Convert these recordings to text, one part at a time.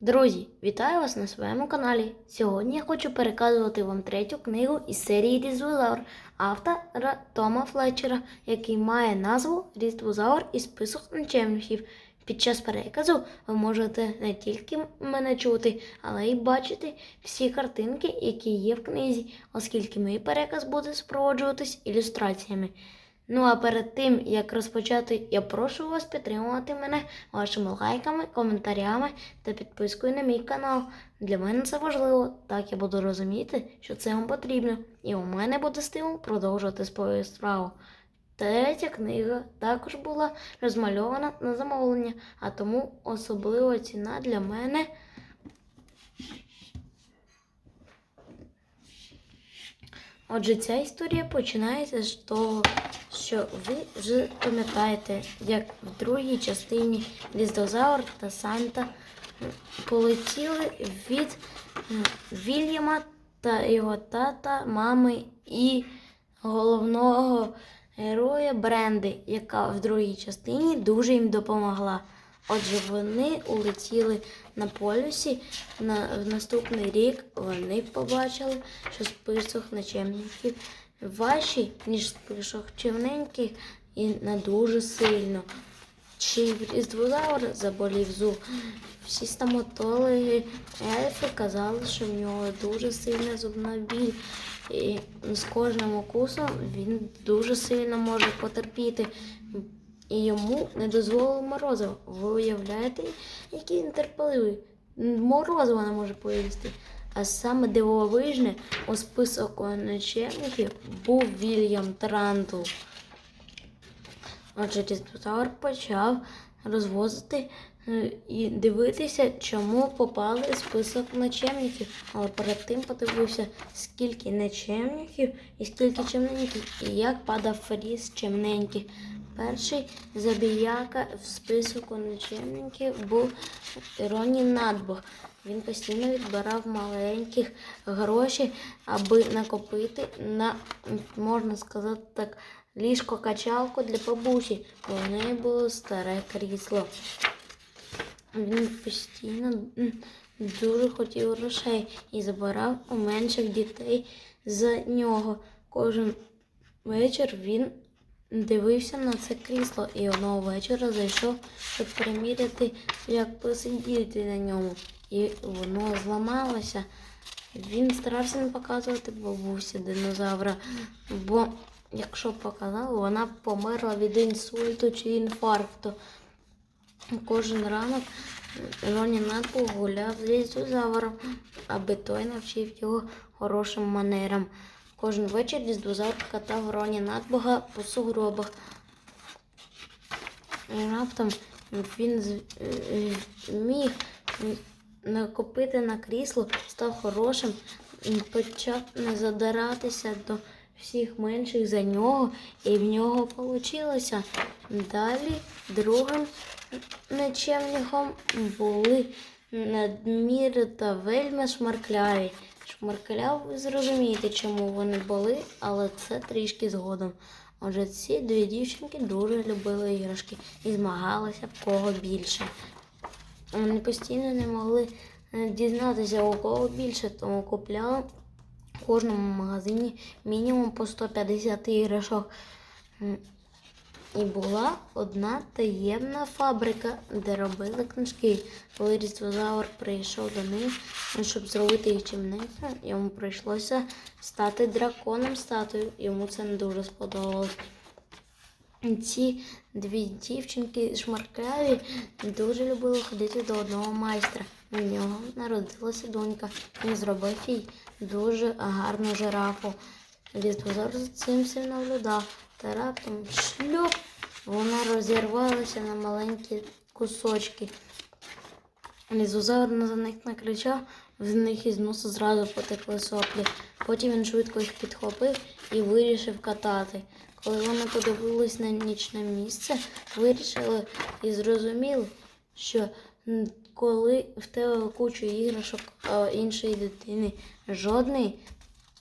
Друзі, вітаю вас на своєму каналі. Сьогодні я хочу переказувати вам третю книгу із серії Різдвозавр автора Тома Флетчера, який має назву Різдвозавр і список ночевників. Під час переказу ви можете не тільки мене чути, але й бачити всі картинки, які є в книзі, оскільки мій переказ буде супроводжуватись ілюстраціями. Ну а перед тим, як розпочати, я прошу вас підтримувати мене вашими лайками, коментарями та підпискою на мій канал. Для мене це важливо, так я буду розуміти, що це вам потрібно, і у мене буде стимул продовжувати свою справу. Третя книга також була розмальована на замовлення, а тому особлива ціна для мене. Отже, ця історія починається з того, що ви вже пам'ятаєте, як в другій частині Різдозавр та Санта полетіли від Вільяма та його тата, мами і головного героя Бренди, яка в другій частині дуже їм допомогла. Отже, вони улетіли на полюсі. На, в наступний рік вони побачили, що список начальників важчий, ніж список човненьких, і не дуже сильно. Чи Різдвозавр заболів зуб? Всі стоматологи, ельфи казали, що в нього дуже сильна зубна біль. І з кожним укусом він дуже сильно може потерпіти. І йому не дозволили морозиво. Ви уявляєте, який він терпеливий? Морозиво не може поїсти. А саме дивовижне у список начальників був Вільям Тарантул. Отже, Різдвозавр почав розвозити е, і дивитися, чому попали в список начальників. Але перед тим подивився, скільки начальників і скільки чемненьких, і як падав фріз чемненьких. Перший забіяка в списку начальників був Ронні Надбог. Він постійно відбирав маленьких гроші, аби накопити на, можна сказати так, ліжко-качалку для бабусі. У неї було старе крісло. Він постійно дуже хотів грошей і забирав у менших дітей за нього. Кожен вечір він дивився на це крісло і одного вечора зайшов, щоб приміряти, як посидіти на ньому. І воно зламалося. Він старався не показувати бабусі динозавра, бо якщо показав, вона померла від інсульту чи інфаркту. Кожен ранок Надбу гуляв з різдвозавром, аби той навчив його хорошим манерам. Кожен вечір різдвозавр катав Роні Надбога по сугробах. І раптом він е, е, міг накопити на крісло, став хорошим, почав не задиратися до всіх менших за нього, і в нього вийшло. Далі другим нечемником були надмір та вельми шмаркляві. Шмаркляв, ви зрозумієте, чому вони були, але це трішки згодом. Отже, ці дві дівчинки дуже любили іграшки і змагалися в кого більше. Вони постійно не могли е, дізнатися, у кого більше, тому купляли в кожному магазині мінімум по 150 іграшок. І була одна таємна фабрика, де робили книжки. Коли Різдвозавр прийшов до них, ну, щоб зробити їх чимненько, йому прийшлося стати драконом статую. Йому це не дуже сподобалось. Ці дві дівчинки шмаркляві дуже любили ходити до одного майстра. У нього народилася донька. Він зробив їй дуже гарну жирафу. Різдвозор за цим все наблюдав. Та раптом шльоп, вона розірвалася на маленькі кусочки. Різдвозавр на них накричав, з них із носа зразу потекли соплі. Потім він швидко їх підхопив і вирішив катати. Коли вони подивились на нічне місце, вирішили і зрозуміли, що коли в тебе кучу іграшок іншої дитини жодної,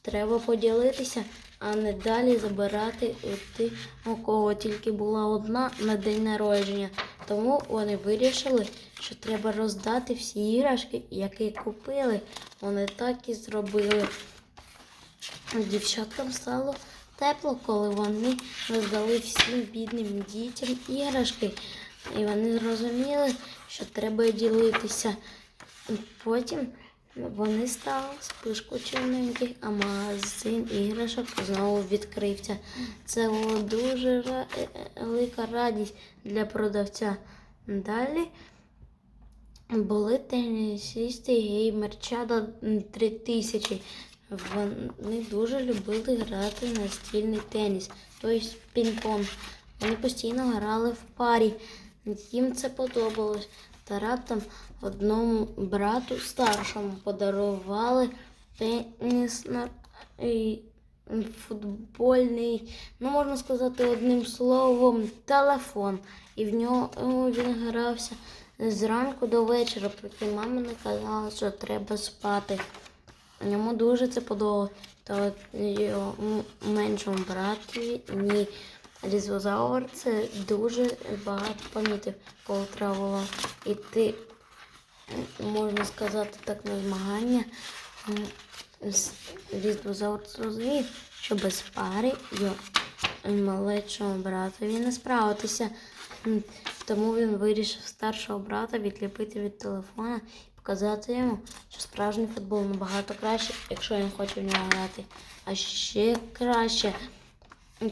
треба поділитися, а не далі забирати у ти, у кого тільки була одна на день народження. Тому вони вирішили, що треба роздати всі іграшки, які купили. Вони так і зробили. Дівчаткам стало тепло, коли вони роздали всім бідним дітям іграшки. І вони зрозуміли, що треба ділитися. І Вони стали спишку чорненьких, а магазин іграшок знову відкрився. Це була дуже е, е, велика радість для продавця. Далі були тенісісти геймерчада 3000. Вони дуже любили грати настільний теніс, тобто пінг-понг. Вони постійно грали в парі. Їм це подобалось. Та раптом одному брату старшому подарували теніс на футбольний, ну можна сказати одним словом, телефон. І в нього він грався зранку до вечора, поки мама не казала, що треба спати. Йому дуже це подобалось. Та от його меншому братові ні. Різозавр це дуже багато помітив, коли треба було йти, можна сказати так, на змагання. Різозавр зрозумів, що без пари його малечому братові не справитися. Тому він вирішив старшого брата відліпити від телефона і показати йому, що справжній футбол набагато краще, якщо він хоче в нього грати. А ще краще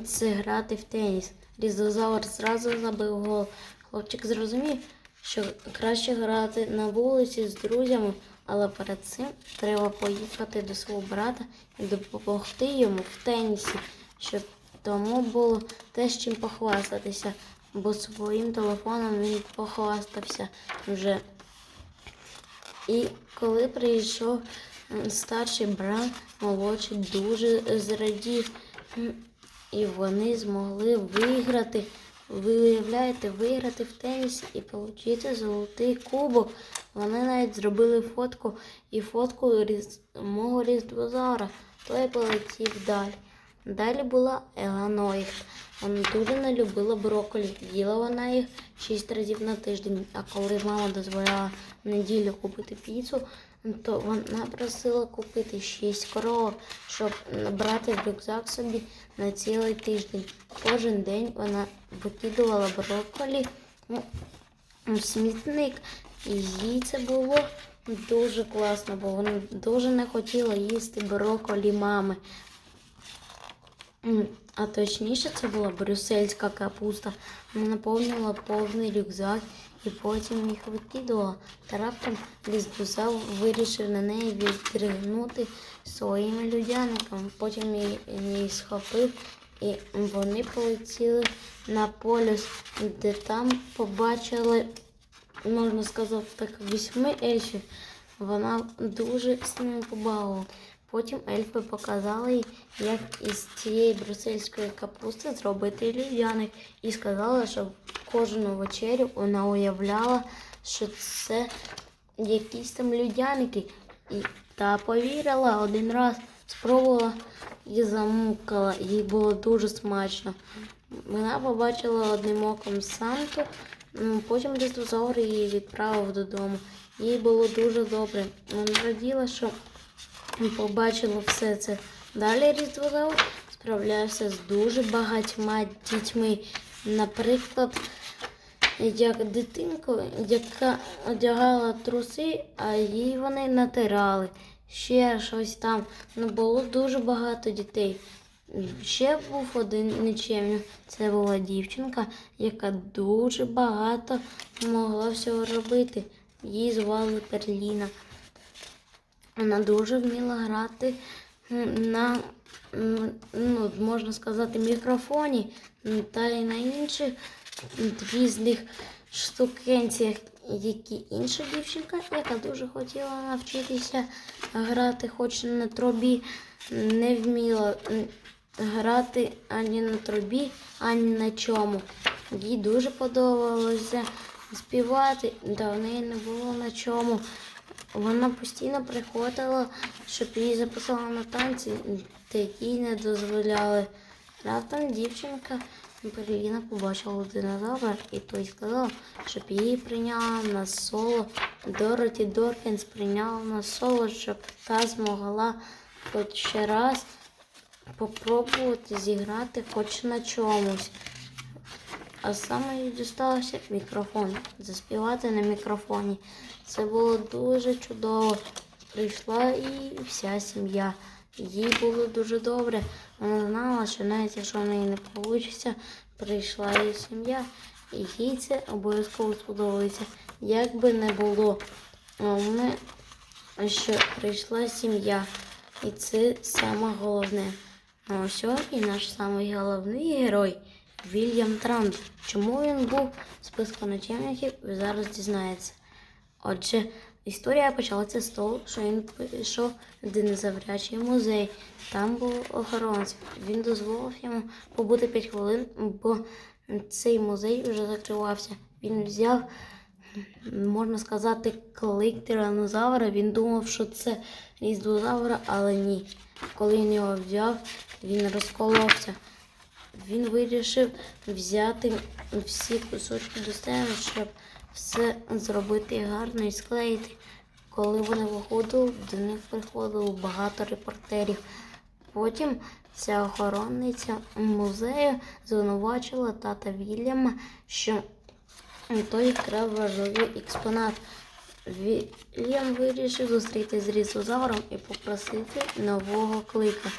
це грати в теніс. Різозавр зразу забив гол. Хлопчик зрозумів, що краще грати на вулиці з друзями, але перед цим треба поїхати до свого брата і допомогти йому в тенісі, щоб тому було те, з чим похвастатися, бо своїм телефоном він похвастався вже. І коли прийшов старший брат, молодший дуже зрадів. І вони змогли виграти. Ви уявляєте, виграти в тенісі і отримати золотий кубок. Вони навіть зробили фотку і фотку різ... мого різдвозара. Той полетів далі. Далі була Ела Нойх. Вона дуже не любила брокколі. Їла вона їх шість разів на тиждень. А коли мама дозволяла неділю купити піцу, то вона просила купити шість коровок, щоб набрати в рюкзак собі на цілий тиждень. Кожен день вона викидувала брокколі ну, в смітник. І їй це було дуже класно, бо вона дуже не хотіла їсти брокколі мами. А точніше, це була брюссельська капуста. Вона наповнювала повний рюкзак і потім їх викидувала. Та раптом лісбуза вирішив на неї відригнути своїми людяниками. Потім її, схопив і вони полетіли на полюс, де там побачили, можна сказати, так, вісьми ельфів. Вона дуже з ними побавила. Потім ельфи показали як із цієї брюссельської капусти зробити людяник. І сказали, що кожну вечерю вона уявляла, що це якісь там людяники. І та повірила один раз, спробувала і замукала. Їй було дуже смачно. Вона побачила одним оком Санту, потім різдвозавр її відправив додому. Їй було дуже добре. Вона раділа, що побачила все це. Далі різдвозавр справлявся з дуже багатьма дітьми. Наприклад, як дитинку, яка одягала труси, а їй вони натирали. Ще щось там. Ну, було дуже багато дітей. Ще був один нечемний. Це була дівчинка, яка дуже багато могла всього робити. Її звали Перліна. Вона дуже вміла грати на, ну, можна сказати, мікрофоні та й на інших різних штукенціях, які інша дівчинка, яка дуже хотіла навчитися грати, хоч на трубі, не вміла грати ані на трубі, ані на чому. Їй дуже подобалося співати, та в неї не було на чому Вона постійно приходила, щоб її записали на танці, та їй не дозволяли. Раптом дівчинка Берліна побачила динозавра і той сказав, щоб її прийняла на соло. Дороті Доркінс прийняла на соло, щоб та змогла хоч ще раз попробувати зіграти хоч на чомусь. А саме їй дістався мікрофон. Заспівати на мікрофоні. Це було дуже чудово. Прийшла і вся сім'я. Їй було дуже добре. Вона знала, що навіть якщо в неї не вийде, прийшла її сім'я, і їй це обов'язково сподобається. Як би не було, головне, що прийшла сім'я. І це саме головне. Ну а сьогодні наш самий головний герой Вільям Трант. Чому він був в списку начальників, ви зараз дізнаєтеся. Отже, історія почалася з того, що він пішов в динозаврячий музей. Там був охоронець. Він дозволив йому побути 5 хвилин, бо цей музей вже закривався. Він взяв, можна сказати, клик тиранозавра. Він думав, що це різдвозавра, але ні. Коли він його взяв, він розколовся. Він вирішив взяти всі кусочки до себе, щоб все зробити гарно і склеїти. Коли вони виходили, до них приходило багато репортерів. Потім ця охоронниця музею звинувачила тата Вільяма, що той вкрав важливий експонат. Вільям вирішив зустрітися з різозавром і попросити нового клика.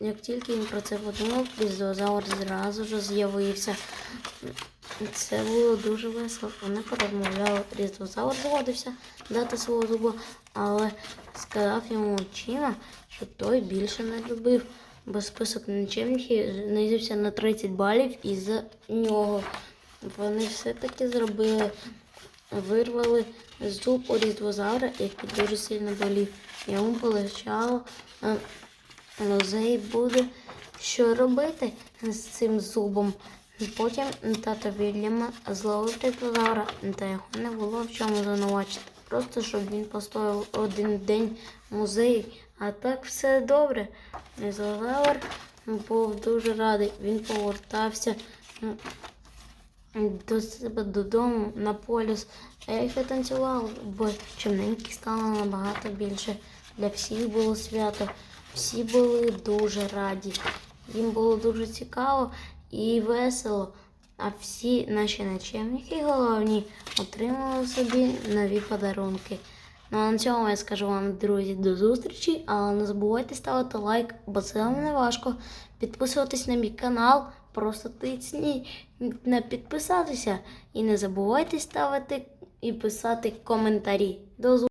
Як тільки він про це подумав, різозавр зразу ж з'явився. Це було дуже весело. Вони порозмовляли. Різозавр згодився дати свого зуба, але сказав йому очима, що той більше не любив, бо список нічемників знизився на 30 балів із-за нього. Вони все-таки зробили, вирвали зуб у різдвозавра, який дуже сильно болів. Йому полегчало. Музей буде що робити з цим зубом. Потім тато Вільяма зловив різдвозавра, та його не було в чому звинувачити. Просто щоб він постояв один день в музеї. А так все добре. Різдвозавр був дуже радий. Він повертався до себе додому на полюс. А я танцював, бо чимненькі стало набагато більше. Для всіх було свято. Всі були дуже раді. Їм було дуже цікаво і весело. А всі наші начальники головні отримали собі нові подарунки. Ну а на цьому я скажу вам, друзі, до зустрічі, але не забувайте ставити лайк, бо це вам не важко. Підписуватись на мій канал, просто тисніть на підписатися. І не забувайте ставити і писати коментарі. До зустрічі!